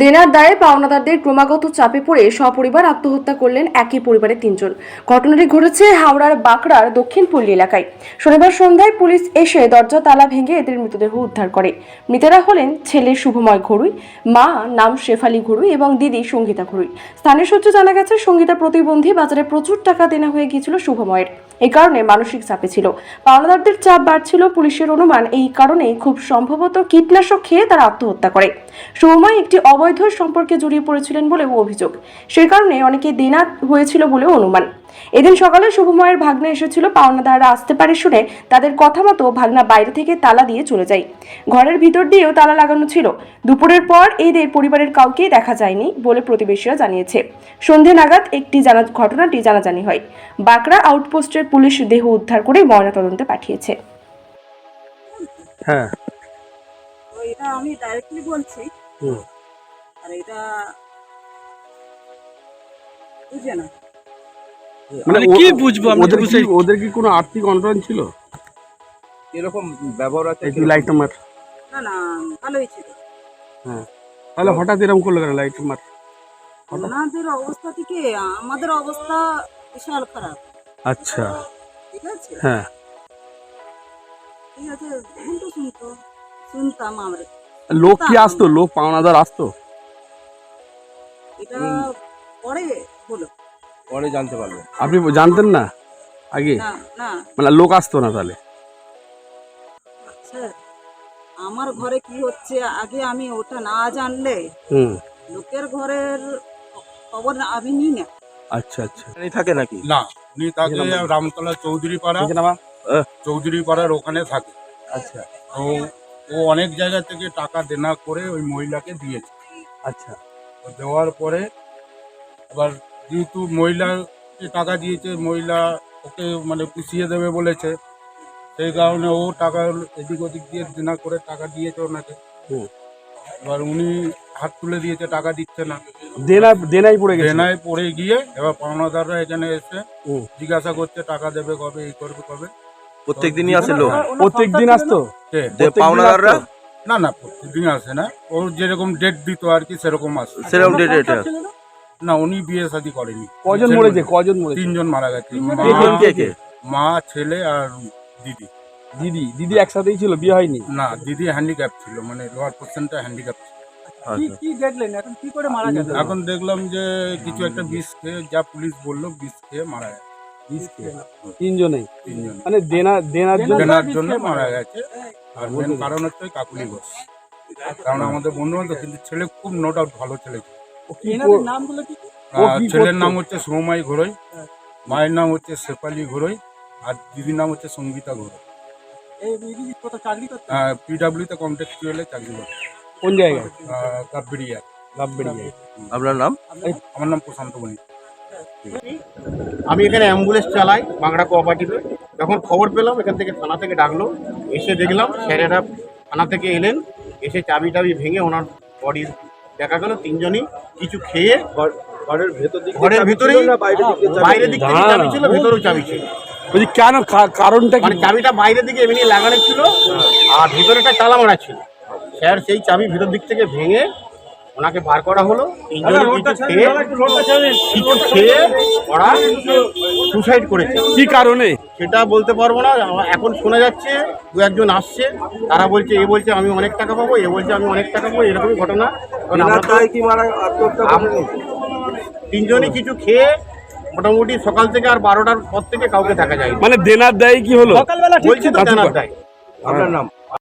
দেনার দায়ে পাওনাদারদের ক্রমাগত চাপে পড়ে সপরিবার আত্মহত্যা করলেন একই পরিবারের তিনজন। ঘটনাটি ঘটেছে হাওড়ার বাঁকড়ার দক্ষিণ পল্লী এলাকায়। শনিবার সন্ধ্যায় পুলিশ এসে দরজা তালা ভেঙে এদের মৃতদেহ উদ্ধার করে। মৃতেরা হলেন ছেলে শুভময় ঘড়ুই মা নাম শেফালি ঘড়ুই এবং দিদি সঙ্গীতা ঘড়ুই স্থানীয় সূত্রে জানা গেছে, সঙ্গীতা প্রতিবন্ধী বাজারে প্রচুর টাকা দেনা হয়ে গিয়েছিল শুভময়ের। এই কারণে মানসিক চাপে ছিল। পাওনাদারদের চাপ বাড়ছিল, পুলিশের অনুমান এই কারণেই খুব সম্ভবত কীটনাশক খেয়ে তারা আত্মহত্যা করে। সৌময় একটি অবৈধ সম্পর্কে জড়িয়ে পড়েছিলেন বলেও অভিযোগ। সে কারণে অনেকে দেনা হয়েছিল বলেও অনুমান। এদিন সকালে শুভময়ের ভাগ্না এসেছিল পাওনাদাররা আসতে পারে শুনে তাদের কথা মতো ভাগ্না বাইরে থেকে তালা দিয়ে চলে যায়। ঘরের ভিতর দিয়েও তালা লাগানো ছিল। দুপুরের পর এদের পরিবারের কাউকেই দেখা যায়নি বলে প্রতিবেশীরা জানিয়েছে। সন্ধে নাগাদ একটি জানা ঘটনাটি জানাজানি হয়। বাঁকড়া আউটপোস্টের পুলিশ দেহ উদ্ধার করে ময়নাতদন্তে পাঠিয়েছে। হ্যাঁ। এটা আমি ডাইরেক্টলি বলছি। হুম। আর এটা বুঝে না মানে কি বুঝব? ওদের কি ওদের কি কোনো আর্থিক অনটন ছিল? এরকম ব্যবহার আছে একটি লাইট মার না না ভালোই ছিল। হ্যাঁ। তাহলে হঠাৎ এরকম করল কেন লাইট মার ওনাদের অবস্থা থেকে আমাদের অবস্থা বিশাল খারাপ। আচ্ছা। ঠিক আছে? হ্যাঁ। ঠিক আছে শুনতো শুনতো। শুনতাম আমরা। লোক কি আসতো? লোক পাওনাদার আসতো? এটা পরে হলো। পরে জানতে পারবে। আপনি জানতেন না? আগে? মানে লোক আসতো না তাহলে? আমার ঘরে কি হচ্ছে? আগে আমি ওটা না জানলে লোকের ঘরের খবর আমি নিই না। আচ্ছা আচ্ছা। এখানেই থাকে নাকি? না উনি থাকে রামতলা চৌধুরী পাড়া? চৌধুরী পাড়ার ওখানে থাকে। আচ্ছা। তো ও অনেক জায়গা থেকে টাকা দেনা করে ওই মহিলাকে দিয়েছে। আচ্ছা। দেওয়ার পরে আবার যেহেতু মহিলাকে টাকা দিয়েছে মহিলা ওকে মানে পুষিয়ে দেবে বলেছে। সেই কারণে ও টাকা এদিক ওদিক দিয়ে দেনা করে টাকা দিয়েছে ওনাকে। এবার উনি হাত তুলে দিয়েছে টাকা দিচ্ছে না। দেনা দেনাই পড়ে গেছে? দেনায় পড়ে গিয়ে এবার পাওনাদাররা এখানে এসে। জিজ্ঞাসা করছে টাকা দেবে কবে এই করবে কবে? প্রত্যেক দিনই আসে লোক? প্রত্যেক দিন আসতো? প্রত্যেকদিন পাওনাদাররা আসতো? না না প্রতিদিন আসে না। ও যেরকম ডেট দিত আর কি সেরকম আসে সেরকম ডেট এটা। না উনি বিয়ে শাদী করেনি। কজন মরেছে? কজন মরেছে? তিনজন মারা গেছে। কে মা কে কে? মা ছেলে আর দিদি। দিদি। দিদি একসাথেই ছিল বিয়ে হয়নি? না দিদি হ্যান্ডিক্যাপ ছিল মানে লোয়ার পোর্শনটা হ্যান্ডিক্যাপ ছিল। আচ্ছা। এখন দেখলাম যে কিছু একটা বিষ খেয়ে যা পুলিশ বলল বিষ খেয়ে মারা গেছে। তিনজনেই? মানে দেনা দেনার জন্য? কেনার জন্য মারা গেছে। আর মেন কারণ হচ্ছে কাকুলি ঘোষ। কারণ আমাদের বন্ধু বান্ধব কিন্তু ছেলে খুব নো ডাউট ভালো ছেলে ছিল। ছেলের নাম হচ্ছে সোমাই ঘোড়ই মায়ের নাম হচ্ছে শেফালি ঘোড়ই আর দিদির নাম হচ্ছে সঙ্গীতা ঘোড়ই। পিডাব্লিউতে কন্টেক্সচুয়ালে চাকরি করে কোন জায়গায়? কাব্বিড়িয়া গাববেড়িয়ায়। আপনার নাম? আমার নাম প্রশান্ত বণিক আমি এখানে অ্যাম্বুলেন্স চালাই বাংলা কোঅপারেটিভে। যখন খবর পেলাম এখান থেকে থানা থেকে ডাকলো। এসে দেখলাম স্যারেরা থানা থেকে এলেন। এসে চাবি টাবি ভেঙে ওনার বডি দেখা গেল তিনজনই কিছু খেয়ে ঘরের ভেতর ঘরের ভেতরেই বাইরের দিক থেকে চাবি ছিল? ভেতরেও চাবি ছিল। বলছি কেন কা- কারণটা মানে চাবিটা বাইরের দিকে এমনি লাগানো ছিল আর ভিতরেটা তালা মারা ছিল। স্যার সেই চাবি ভিতর দিক থেকে ভেঙে ওনাকে বার করা হলো খেয়ে ওরা সুসাইড করেছে। কি কারণে? সেটা বলতে পারব না। আমার এখন শোনা যাচ্ছে দু একজন আসছে তারা বলছে এ বলছে আমি অনেক টাকা পাবো এ বলছে আমি অনেক টাকা পাবো এরকমই ঘটনা। তিনজনই কিছু খেয়ে মোটামুটি সকাল থেকে আর বারোটার পর থেকে কাউকে থাকা যায় মানে দেনার দেয় কি হলো? বলছি তো দেনার দেয়। আপনার নাম?